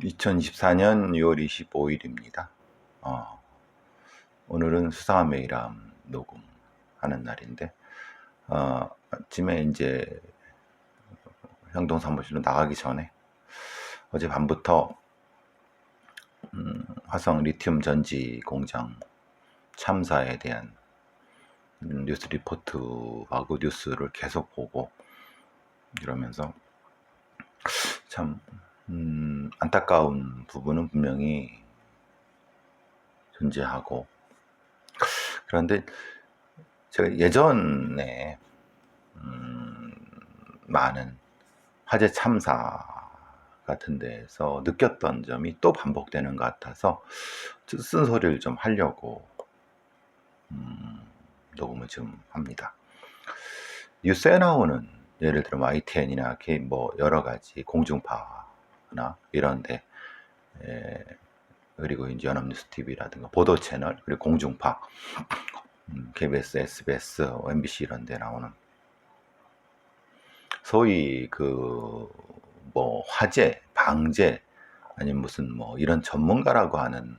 2024년 6월 25일입니다. 어, 오늘은 수상한 메일함 녹음하는 날인데, 어, 아침에 이제 형동 사무실로 나가기 전에 어제 밤부터 음, 화성 리튬 전지 공장 참사에 대한 음, 뉴스 리포트하고 뉴스를 계속 보고 이러면서 참 음, 안타까운 부분은 분명히 존재하고 그런데 제가 예전에 음, 많은 화재 참사 같은 데에서 느꼈던 점이 또 반복되는 것 같아서 쓴소리를 좀 하려고 음, 녹음을 지금 합니다. 뉴스에 나오는 예를 들어 ITN이나 뭐 여러 가지 공중파 나 이런데 에, 그리고 이제 연합뉴스 TV라든가 보도 채널 그리고 공중파 음, KBS, SBS, MBC 이런 데 나오는 소위 그 뭐 화재, 방재 아니면 무슨 뭐 이런 전문가라고 하는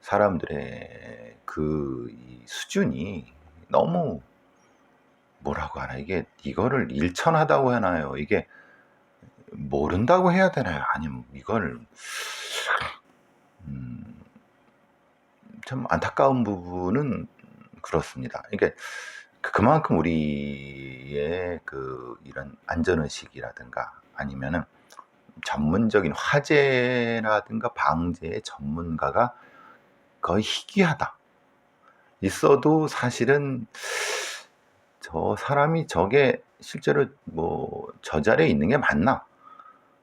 사람들의 그 수준이 너무 뭐라고 하나 이게 이거를 일천하다고 하나요? 이게 모른다고 해야 되나요? 아니면 이걸 음, 참 안타까운 부분은 그렇습니다. 이게 그만큼 우리의 그 이런 안전의식이라든가 아니면은 전문적인 화재라든가 방재의 전문가가 거의 희귀하다. 있어도 사실은 저 사람이 저게 실제로 뭐 저 자리에 있는 게 맞나?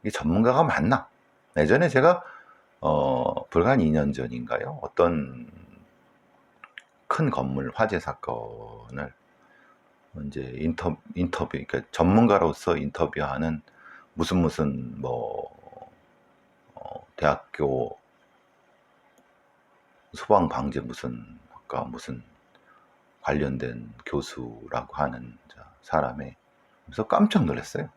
이게 전문가가 맞나? 예전에 제가 어 불과 한 2년 전인가요? 어떤 큰 건물 화재 사건을 이제 인터 인터뷰 그러니까 전문가로서 인터뷰하는 무슨 무슨 뭐 어, 대학교 소방 방재 무슨 학과 무슨 관련된 교수라고 하는 사람의 그래서 깜짝 놀랐어요.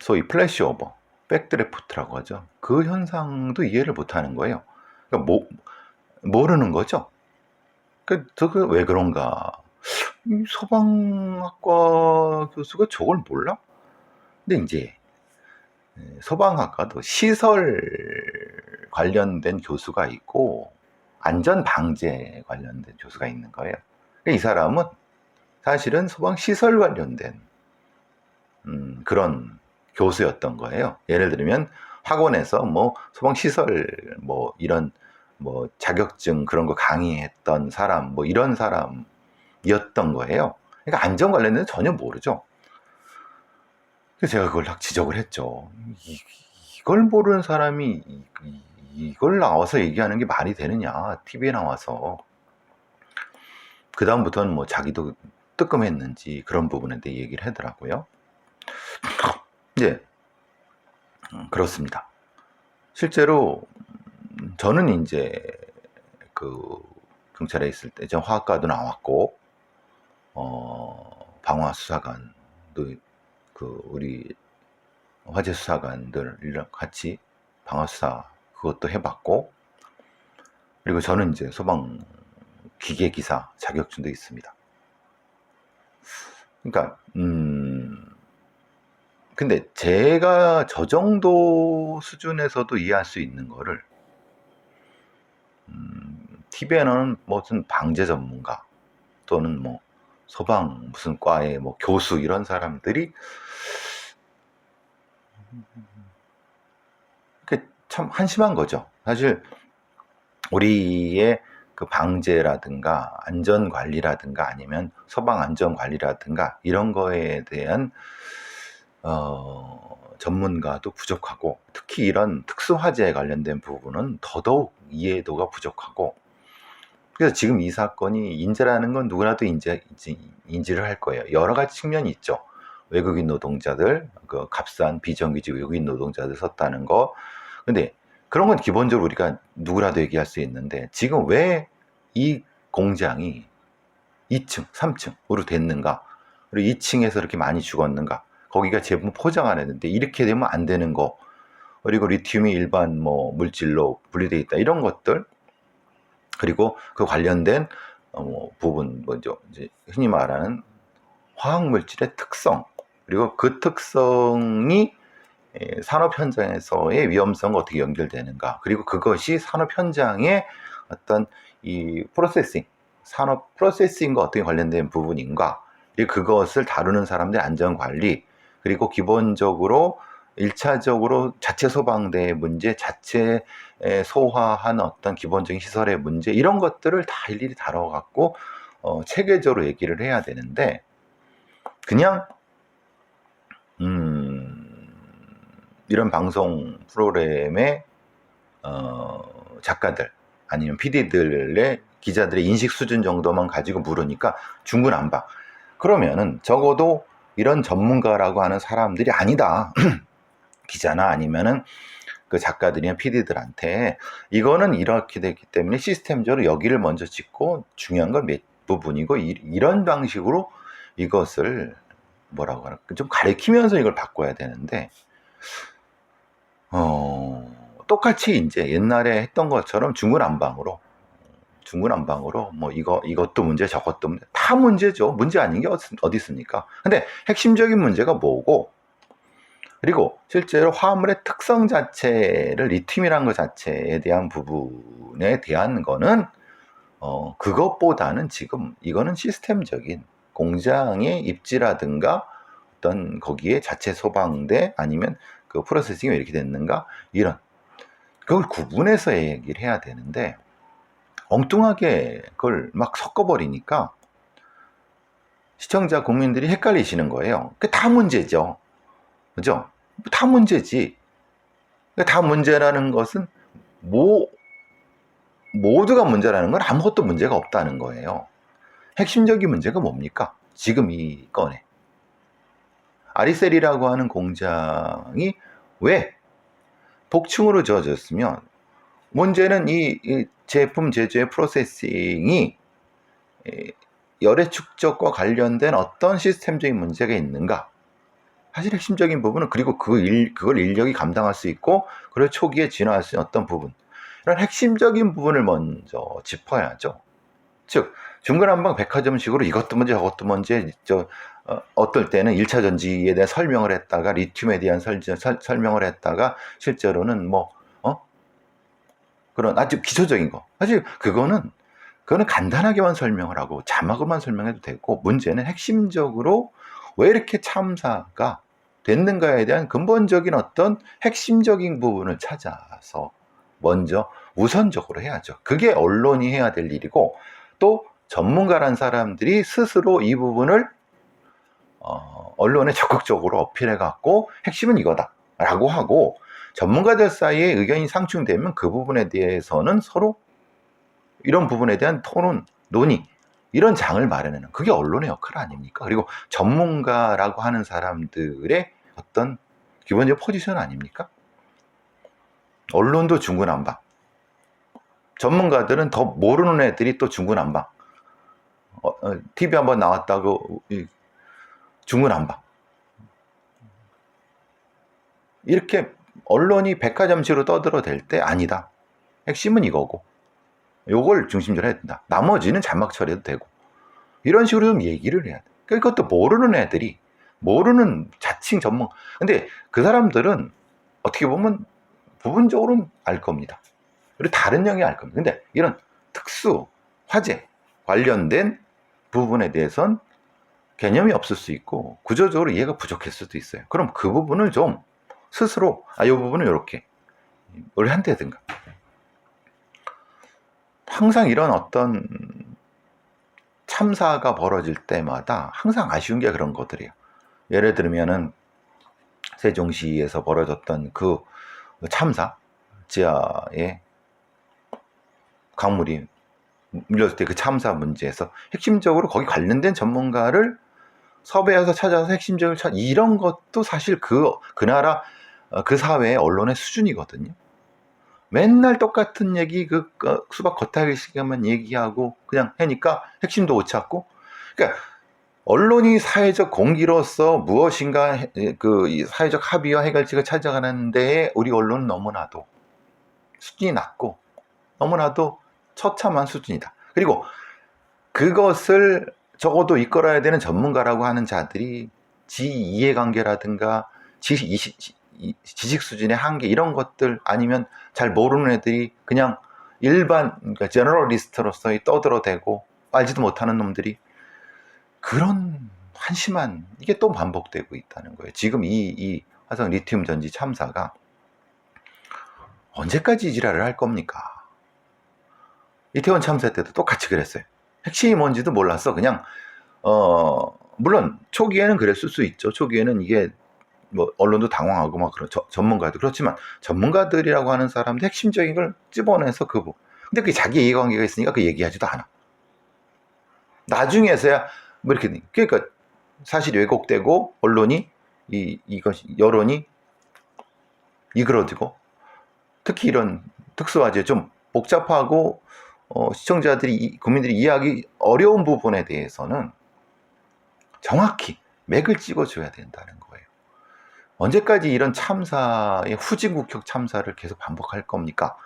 소위 플래시오버, 백드래프트라고 하죠. 그 현상도 이해를 못하는 거예요. 그러니까 모, 모르는 거죠. 그, 저거 왜 그런가? 소방학과 교수가 저걸 몰라? 근데 이제 소방학과도 시설 관련된 교수가 있고 안전 방제 관련된 교수가 있는 거예요. 그러니까 이 사람은 사실은 소방 시설 관련된 음, 그런 교수였던 거예요. 예를 들면 학원에서 뭐 소방 시설 뭐 이런 뭐 자격증 그런 거 강의했던 사람 뭐 이런 사람이었던 거예요. 그러니까 안전 관련된 전혀 모르죠. 그래서 제가 그걸 딱 지적을 했죠. 이, 걸 모르는 사람이 이, 이 걸 나와서 얘기하는 게 말이 되느냐 TV에 나와서 그 다음부터는 뭐 자기도 뜨끔했는지 그런 부분에 대해 얘기를 하더라고요. 이제 음, 그렇습니다. 실제로 저는 이제 그 경찰에 있을 때저 화학과도 나왔고 어 방화 수사관도 그 우리 화재 수사관들 같이 방화 수사 그것도 해봤고 그리고 저는 이제 소방 기계 기사 자격증도 있습니다. 그러니까 음 근데 제가 저 정도 수준에서도 이해할 수 있는 거를 음, TV에는 무슨 방재 전문가 또는 뭐 소방 무슨 과의 뭐 교수 이런 사람들이 참 한심한 거죠. 사실 우리의 그 방제라든가 안전 관리라든가 아니면 소방 안전 관리라든가 이런 거에 대한 어, 전문가도 부족하고 특히 이런 특수 화재에 관련된 부분은 더더욱 이해도가 부족하고 그래서 지금 이 사건이 인재라는 건 누구나도 인재, 인지 를 할 거예요. 여러 가지 측면이 있죠. 외국인 노동자들, 그 값싼 비정규직 외국인 노동자들 썼다는 거, 근데 그런 건 기본적으로 우리가 누구라도 얘기할 수 있는데 지금 왜 이 공장이 2층, 3층으로 됐는가? 그리고 2층에서 이렇게 많이 죽었는가? 거기가 제품 포장 안 했는데 이렇게 되면 안 되는 거. 그리고 리튬이 일반 뭐 물질로 분리돼 있다. 이런 것들. 그리고 그 관련된 어, 뭐 부분 뭐죠 이제 흔히 말하는 화학 물질의 특성. 그리고 그 특성이 에, 산업 현장에서의 위험성과 어떻게 연결되는가. 그리고 그것이 산업 현장의 어떤 이 프로세싱 산업 프로세싱과 어떻게 관련된 부분인가. 그리고 그것을 다루는 사람들의 안전 관리 그리고 기본적으로 일차적으로 자체 소방대의 문제, 자체 소화한 어떤 기본적인 시설의 문제 이런 것들을 다 일일이 다뤄갖고 어, 체계적으로 얘기를 해야 되는데 그냥 음, 이런 방송 프로그램의 어, 작가들 아니면 PD들의 기자들의 인식 수준 정도만 가지고 물으니까 중구난방. 그러면은 적어도 이런 전문가라고 하는 사람들이 아니다. 기자나 아니면은 그 작가들이나 PD들한테 이거는 이렇게 됐기 때문에 시스템적으로 여기를 먼저 찍고 중요한 건 몇 부분이고 이, 이런 방식으로 이것을 뭐라고 하나 좀 가리키면서 이걸 바꿔야 되는데 어 똑같이 이제 옛날에 했던 것처럼 중구난방으로 중구난방으로 뭐 이거 이것도 문제 저것도 문제 다 문제죠. 문제 아닌 게 어디, 있습니까? 근데 핵심적인 문제가 뭐고? 그리고 실제로 화물의 특성 자체를 리튬이라는 것 자체에 대한 부분에 대한 거는 어 그것보다는 지금 이거는 시스템적인 공장의 입지라든가 어떤 거기에 자체 소방대 아니면 그 프로세싱이 왜 이렇게 됐는가? 이런. 그걸 구분해서 얘기를 해야 되는데 엉뚱하게 그걸 막 섞어버리니까 시청자 국민들이 헷갈리시는 거예요. 그게 다 문제죠. 그죠? 다 문제지. 다 문제라는 것은 뭐 모두가 문제라는 건 아무것도 문제가 없다는 거예요. 핵심적인 문제가 뭡니까? 지금 이 건에. 아리셀이라고 하는 공장이 왜 복층으로 지어졌으면 문제는 이, 이 제품 제조의 프로세싱이 열의 축적과 관련된 어떤 시스템적인 문제가 있는가? 사실 핵심적인 부분은 그리고 그 일, 그걸 인력이 감당할 수 있고 그걸 초기에 진화할 수 있는 어떤 부분 이런 핵심적인 부분을 먼저 짚어야죠. 즉 중간 한방 백화점식으로 이것도 문제 저것도 문제 저 어, 어떨 때는 1차 전지에 대한 설명을 했다가 리튬에 대한 설, 설, 설명을 했다가 실제로는 뭐 어? 그런 아주 기초적인 거 사실 그거는 그거는 간단하게만 설명을 하고 자막으로만 설명해도 되고 문제는 핵심적으로 왜 이렇게 참사가 됐는가에 대한 근본적인 어떤 핵심적인 부분을 찾아서 먼저 우선적으로 해야죠. 그게 언론이 해야 될 일이고 또 전문가란 사람들이 스스로 이 부분을 어, 언론에 적극적으로 어필해 갖고 핵심은 이거다라고 하고 전문가들 사이에 의견이 상충되면 그 부분에 대해서는 서로 이런 부분에 대한 토론, 논의 이런 장을 마련하는 그게 언론의 역할 아닙니까? 그리고 전문가라고 하는 사람들의 어떤 기본적 포지션 아닙니까? 언론도 중구난방. 전문가들은 더 모르는 애들이 또 중구난방. 어, 어, TV 한번 나왔다고 중구난방. 이렇게 언론이 백화점식으로 떠들어댈 때 아니다. 핵심은 이거고. 요걸 중심적으로 해야 된다. 나머지는 자막 처리해도 되고. 이런 식으로 좀 얘기를 해야 돼. 그러니까 그것도 모르는 애들이 모르는 자칭 전문. 근데 그 사람들은 어떻게 보면 부분적으로는 알 겁니다. 그리고 다른 영역이 알 겁니다. 근데 이런 특수 화재 관련된 부분에 대해선 개념이 없을 수 있고 구조적으로 이해가 부족할 수도 있어요. 그럼 그 부분을 좀 스스로 아, 이 부분은 이렇게 뭘 한다든가. 항상 이런 어떤 참사가 벌어질 때마다 항상 아쉬운 게 그런 것들이에요. 예를 들면은 세종시에서 벌어졌던 그 참사 지하에 강물이 밀렸을 때 그 참사 문제에서 핵심적으로 거기 관련된 전문가를 섭외해서 찾아서 핵심적을 찾 이런 것도 사실 그 그 나라 어, 그 사회의 언론의 수준이거든요. 맨날 똑같은 얘기 그, 그 수박 겉핥기 시간만 얘기하고 그냥 하니까 핵심도 못 찾고 그러니까 언론이 사회적 공기로서 무엇인가 해- 그이 사회적 합의와 해결책을 찾아가는 데에 우리 언론은 너무나도 수준이 낮고 너무나도 처참한 수준이다. 그리고 그것을 적어도 이끌어야 되는 전문가라고 하는 자들이 지 이해관계라든가 지, 이- 지식 수준의 한계 이런 것들 아니면 잘 모르는 애들이 그냥 일반 그러니까 제너럴리스트로서의 떠들어대고 알지도 못하는 놈들이 그런 한심한 이게 또 반복되고 있다는 거예요. 지금 이, 이 화성 리튬 전지 참사가 언제까지 이 지랄을 할 겁니까? 이태원 참사 때도 똑같이 그랬어요. 핵심이 뭔지도 몰랐어. 그냥 어 물론 초기에는 그랬을 수 있죠. 초기에는 이게 뭐 언론도 당황하고 막 그런 저- 전문가들 그렇지만 전문가들이라고 하는 사람들 핵심적인 걸 찝어내서 그 부- 근데 그게 자기 이해관계가 있으니까 그 얘기하지도 않아. 나중에서야 뭐 이렇게 그러니까 사실이 왜곡되고 언론이 이 이것 여론이 이그러지고 특히 이런 특수화제 좀 복잡하고 어, 시청자들이 이- 국민들이 이해하기 어려운 부분에 대해서는 정확히 맥을 찍어줘야 된다는 거예요. 언제까지 이런 참사의 후진국격 참사를 계속 반복할 겁니까?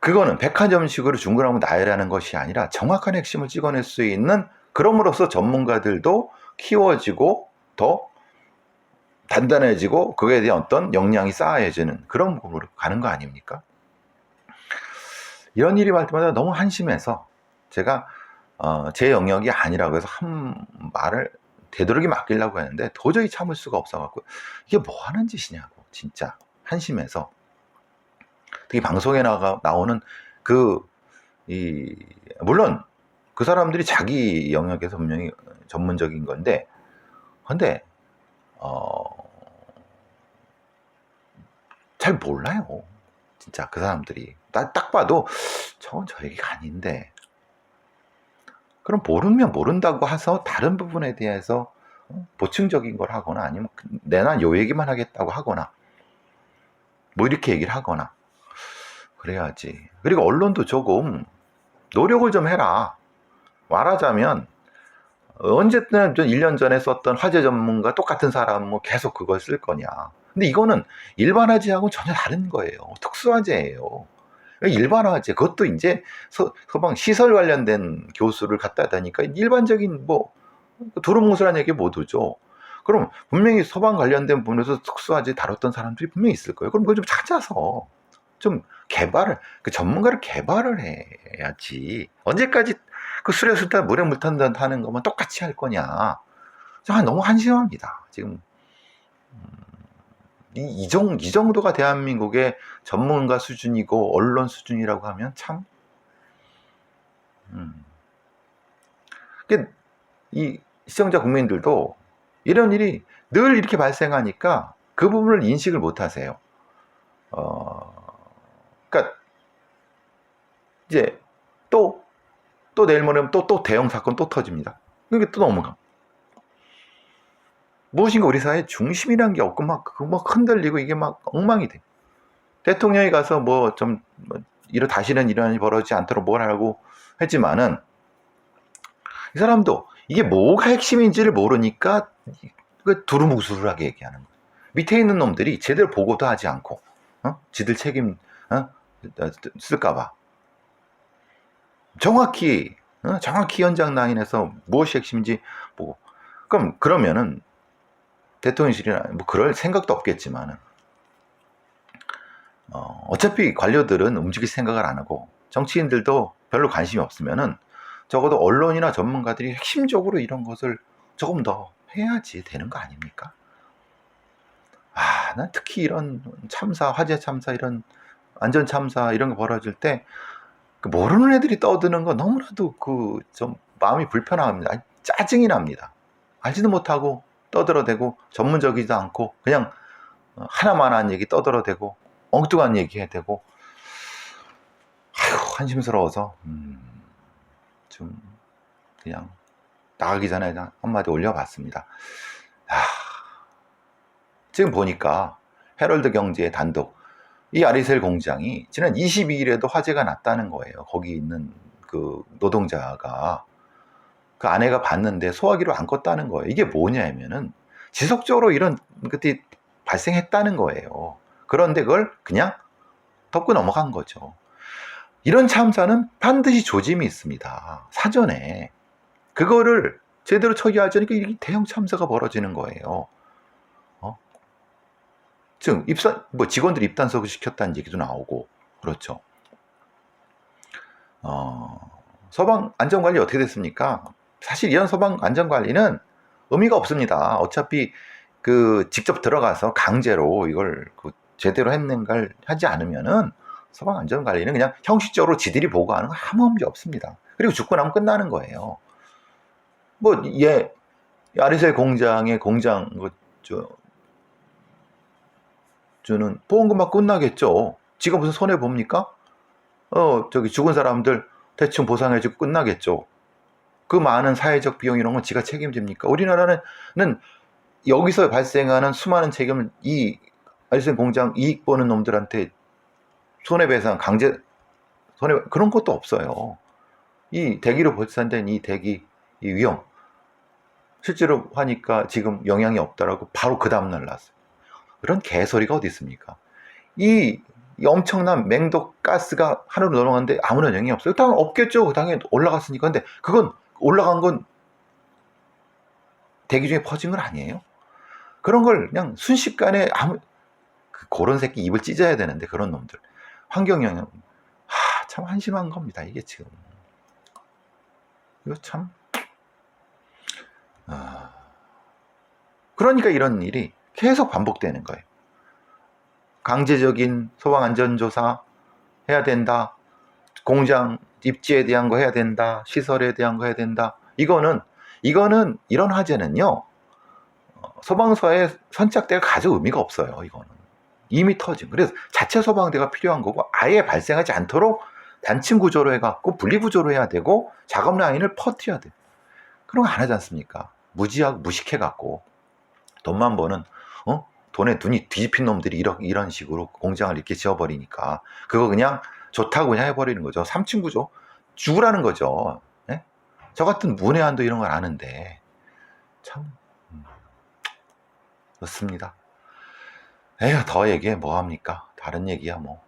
그거는 백화점식으로 중근하고 나열하는 것이 아니라 정확한 핵심을 찍어낼 수 있는 그럼으로써 전문가들도 키워지고 더 단단해지고 그거에 대한 어떤 역량이 쌓여지는 그런 부분으로 가는 거 아닙니까? 이런 일이 할 때마다 너무 한심해서 제가 어, 제 영역이 아니라고 해서 한 말을 되도록이 맡기려고 했는데 도저히 참을 수가 없어갖고 이게 뭐 하는 짓이냐고 진짜. 한심해서. 특히 방송에 나가 나오는 그 이 물론 그 사람들이 자기 영역에서 분명히 전문적인 건데 근데 어 잘 몰라요. 진짜 그 사람들이. 나 딱 봐도 저건 저 얘기가 아닌데 그럼 모르면 모른다고 해서 다른 부분에 대해서 어, 보충적인 걸 하거나 아니면 그 내난 요 얘기만 하겠다고 하거나 뭐 이렇게 얘기를 하거나 그래야지. 그리고 언론도 조금 노력을 좀 해라. 말하자면 언제든 1년 전에 썼던 화재 전문가 똑같은 사람 뭐 계속 그걸 쓸 거냐. 근데 이거는 일반 화재하고 전혀 다른 거예요. 특수 화재예요 일반 화재 그것도 이제 서, 서방 시설 관련된 교수를 갖다 다니까 일반적인 뭐 두루뭉술한 얘기 못 오죠. 그럼 분명히 소방 관련된 부분에서 특수화재 다뤘던 사람들이 분명히 있을 거예요. 그럼 그걸 좀 찾아서 좀 개발을 그 전문가를 개발을 해야지. 언제까지 그 술에 술타 물에 물 탄다 하는 것만 똑같이 할 거냐. 아, 너무 한심합니다. 지금 음, 이, 이, 정, 이 정도가 대한민국의 전문가 수준이고 언론 수준이라고 하면 참 음. 그, 이 시청자 국민들도 이런 일이 늘 이렇게 발생하니까 그 부분을 인식을 못 하세요. 어, 그러니까 이제 또, 또 내일 모레면 또, 또 대형 사건 또 터집니다. 그게 또 넘어가. 무엇인가 우리 사회 중심이란 게 없고 막, 그막 흔들리고 이게 막 엉망이 돼. 대통령이 가서 뭐 좀, 뭐 이러, 다시는 이런 일이 벌어지지 않도록 뭘 하라고 했지만은 이 사람도 이게 뭐가 핵심인지를 모르니까 그 두루뭉술하게 얘기하는 거예요. 밑에 있는 놈들이 제대로 보고도 하지 않고, 어? 지들 책임, 어? 쓸까봐. 정확히, 어? 정확히 현장 라인에서 무엇이 핵심인지 보고. 그럼, 그러면은, 대통령실이나 뭐 그럴 생각도 없겠지만은, 어, 어차피 관료들은 움직일 생각을 안 하고, 정치인들도 별로 관심이 없으면은, 적어도 언론이나 전문가들이 핵심적으로 이런 것을 조금 더 해야지 되는 거 아닙니까? 아, 난 특히 이런 참사, 화재 참사, 이런 안전 참사 이런 거 벌어질 때그 모르는 애들이 떠드는 거 너무나도 그 좀 마음이 불편합니다. 짜증이 납니다. 알지도 못하고 떠들어대고 전문적이지도 않고 그냥 하나만한 얘기 떠들어대고 엉뚱한 얘기 해대고 아휴 한심스러워서 음. 좀 그냥 나가기 전에 한마디 올려봤습니다. 하, 지금 보니까 헤럴드 경제의 단독 이 아리셀 공장이 지난 22일에도 화재가 났다는 거예요. 거기 있는 그 노동자가 그 아내가 봤는데 소화기로 안 껐다는 거예요. 이게 뭐냐면은 지속적으로 이런 것들이 발생했다는 거예요. 그런데 그걸 그냥 덮고 넘어간 거죠. 이런 참사는 반드시 조짐이 있습니다. 사전에. 그거를 제대로 처리하지 않으니까 대형 참사가 벌어지는 거예요. 어? 즉, 입산, 뭐 직원들 입단속을 시켰다는 얘기도 나오고, 그렇죠. 어, 서방 안전관리 어떻게 됐습니까? 사실 이런 서방 안전 관리는 의미가 없습니다. 어차피 그 직접 들어가서 강제로 이걸 그 제대로 했는가를 하지 않으면은 서방 안전 관리는 그냥 형식적으로 지들이 보고하는 거 아무 문제 없습니다. 그리고 죽고 나면 끝나는 거예요. 뭐, 예, 아리셀 공장의 공장, 그, 저, 저는 보험금만 끝나겠죠. 지금 무슨 손해 봅니까? 어, 저기 죽은 사람들 대충 보상해주고 끝나겠죠. 그 많은 사회적 비용 이런 건 지가 책임집니까? 우리나라는 여기서 발생하는 수많은 책임을 이 알센 공장 이익 보는 놈들한테 손해배상 강제 손해 그런 것도 없어요. 이 대기로 발산된 이 대기 이 위험 실제로 하니까 지금 영향이 없다라고 바로 그 다음날 났어요. 그런 개소리가 어디 있습니까? 이, 이 엄청난 맹독 가스가 하늘로 넘어가는데 아무런 영향이 없어요. 당연 없겠죠. 당연히 올라갔으니까. 근데 그건 올라간 건 대기 중에 퍼진 건 아니에요. 그런 걸 그냥 순식간에 아무 그 그런 새끼 입을 찢어야 되는데 그런 놈들 환경 영향 하, 참 한심한 겁니다. 이게 지금 이거 참 아... 그러니까 이런 일이 계속 반복되는 거예요. 강제적인 소방 안전 조사 해야 된다. 공장 입지에 대한 거 해야 된다. 시설에 대한 거 해야 된다. 이거는 이거는 이런 화재는요. 어, 소방서의 선착대가 가져 의미가 없어요. 이거는 이미 터진. 그래서 자체 소방대가 필요한 거고 아예 발생하지 않도록 단층 구조로 해갖고 분리 구조로 해야 되고 작업 라인을 퍼트려야 돼. 그런 거 안 하지 않습니까? 무지하고 무식해갖고 돈만 버는 어 돈에 눈이 뒤집힌 놈들이 이런 이런 식으로 공장을 이렇게 지어버리니까 그거 그냥 좋다고 그냥 해버리는 거죠. 3층 구조 죽으라는 거죠. 예? 저 같은 문외한도 이런 걸 아는데 참 음, 그렇습니다. 에휴 더 얘기해 뭐 합니까? 다른 얘기야 뭐.